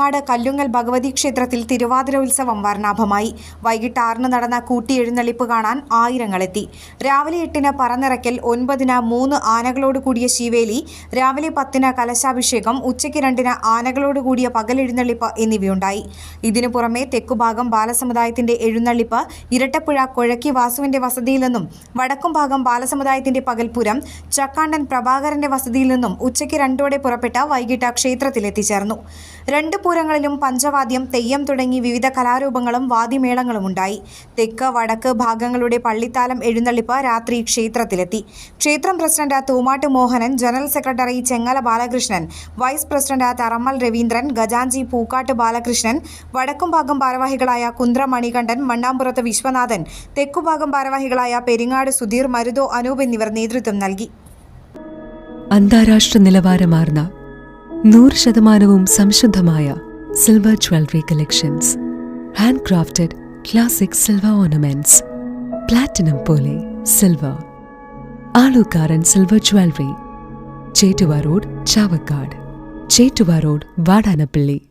Blangad Kallungal Bhagavathi ക്ഷേത്രത്തിൽ തിരുവാതിര ഉത്സവം വർണാഭമായി. വൈകിട്ട് ആറിന് നടന്ന കൂട്ടി എഴുന്നള്ളിപ്പ് കാണാൻ ആയിരങ്ങളെത്തി. രാവിലെ എട്ടിന് പറന്നിറക്കൽ ഒൻപതിന് മൂന്ന് ആനകളോട് കൂടിയ ശിവേലി രാവിലെ പത്തിന് കലശാഭിഷേകം ഉച്ചയ്ക്ക് രണ്ടിന് ആനകളോട് കൂടിയ പകലെഴുന്നള്ളിപ്പ് എന്നിവയുണ്ടായി. ഇതിനു പുറമെ തെക്കുഭാഗം ബാലസമുദായത്തിന്റെ എഴുന്നള്ളിപ്പ് ഇരട്ടപ്പുഴ കൊഴക്കി വാസുവിന്റെ വസതിയിൽ നിന്നും വടക്കും ഭാഗം ബാലസമുദായത്തിന്റെ പകൽപുരം ചക്കാണ്ടൻ പ്രഭാകരന്റെ വസതിയിൽ നിന്നും ഉച്ചയ്ക്ക് രണ്ടോടെ പുറപ്പെട്ട വൈകിട്ട് ക്ഷേത്രത്തിൽ എത്തിച്ചേർന്നു. രണ്ട് പൂരങ്ങളിലും പഞ്ചവാദ്യം തെയ്യം തുടങ്ങി വിവിധ കലാരൂപങ്ങളും വാദിമേളങ്ങളും ഉണ്ടായി. തെക്ക് വടക്ക് ഭാഗങ്ങളുടെ പള്ളിത്താലം എഴുന്നള്ളിപ്പ് രാത്രി ക്ഷേത്രത്തിലെത്തി. ക്ഷേത്രം president Thoomattu Mohanan general secretary Chengala Balakrishnan vice president Tharammal Raveendran ഗജാഞ്ചി Pookode Balakrishnan Vadakkumbhagam ഭാരവാഹികളായ കുന്ദ്ര മണികണ്ഠൻ മണ്ണാമ്പുറത്ത് വിശ്വനാഥൻ തെക്കുഭാഗം ഭാരവാഹികളായ പെരിങ്ങാട് സുധീർ മരുതോ അനൂപ് എന്നിവർ നേതൃത്വം നൽകി. അന്താരാഷ്ട്ര നിലവാരമാർന്ന നൂറ് ശതമാനവും സംശുദ്ധമായ silver jewellery collections handcrafted classic silver ornaments platinum പോലെ silver Alukkaran silver jewellery Chettuva road Chavakkad. Chettuva road Vadanappally.